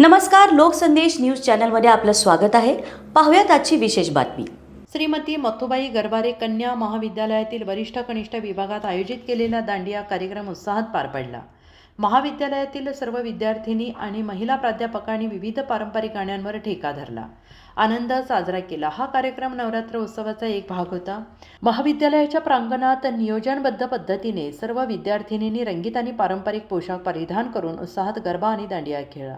नमस्कार लोकसंदेश न्यूज चॅनलमध्ये आपलं स्वागत आहे. पाहूयात आजची विशेष बातमी. श्रीमती मथुबाई गरबारे कन्या महाविद्यालयातील वरिष्ठ कनिष्ठ विभागात आयोजित केलेला दांडिया कार्यक्रम उत्साहात पार पडला. महाविद्यालयातील सर्व विद्यार्थिनी आणि महिला प्राध्यापकांनी विविध पारंपरिक गाण्यांवर ठेका धरला. आनंद साजरा केला. हा कार्यक्रम नवरात्र उत्सवाचा एक भाग होता. महाविद्यालयाच्या प्रांगणात नियोजनबद्ध पद्धतीने सर्व विद्यार्थिनींनी रंगीत आणि पारंपरिक पोशाख परिधान करून उत्साहात गरबा आणि दांडिया खेळला.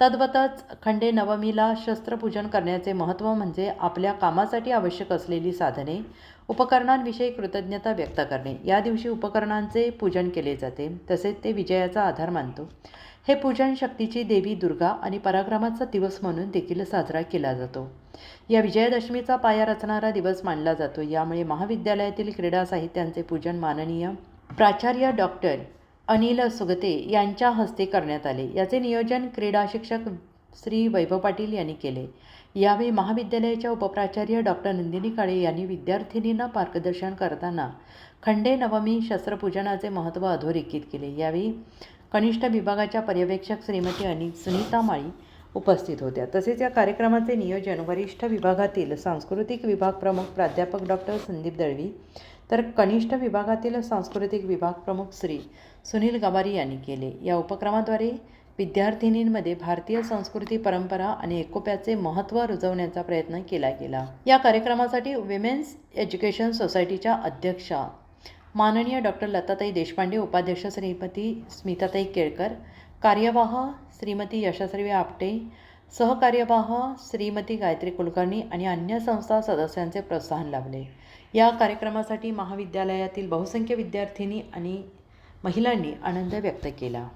तद्वतच खंडे नवमीला शस्त्रपूजन करण्याचे महत्त्व म्हणजे आपल्या कामासाठी आवश्यक असलेली साधने उपकरणांविषयी कृतज्ञता व्यक्त करणे. या दिवशी उपकरणांचे पूजन केले जाते तसेच ते विजयाचा आधार मानतो. हे पूजन शक्तीची देवी दुर्गा आणि पराक्रमाचा दिवस म्हणून देखील साजरा केला जातो. या विजयादशमीचा पाया रचणारा दिवस मानला जातो. यामुळे महाविद्यालयातील क्रीडा साहित्यांचे पूजन माननीय प्राचार्य डॉक्टर अनिल सुगते यांच्या हस्ते करण्यात आले. याचे नियोजन क्रीडा शिक्षक श्री वैभव पाटील यांनी केले. यावेळी महाविद्यालयाच्या उपप्राचार्य डॉक्टर नंदिनी काळे यांनी विद्यार्थिनींना मार्गदर्शन करताना खंडे नवमी शस्त्रपूजनाचे महत्त्व अधोरेखित केले. यावेळी कनिष्ठ विभागाच्या पर्यवेक्षक श्रीमती अनि सुनीता माळी उपस्थित होत्या. तसेच या कार्यक्रमाचे नियोजन वरिष्ठ विभागातील सांस्कृतिक विभाग प्रमुख प्राध्यापक डॉक्टर संदीप दळवी तर कनिष्ठ विभागातील सांस्कृतिक विभाग प्रमुख श्री सुनील गवारी यांनी केले. या उपक्रमाद्वारे विद्यार्थिनींमध्ये भारतीय संस्कृती परंपरा आणि एकोप्याचे महत्त्व रुजवण्याचा प्रयत्न केला गेला. या कार्यक्रमासाठी विमेन्स एज्युकेशन सोसायटीच्या अध्यक्षा माननीय डॉक्टर लताताई देशपांडे उपाध्यक्ष श्रीमती स्मिताताई केळकर कार्यवाह श्रीमती यशस्वी आपटे सहकार्यवाह श्रीमती गायत्री कुलकर्णी आणि अन्य संस्था सदस्यांचे प्रोत्साहन लाभले. या कार्यक्रमासाठी महाविद्यालयातील बहुसंख्य विद्यार्थिनी आणि महिलांनी आनंद व्यक्त केला.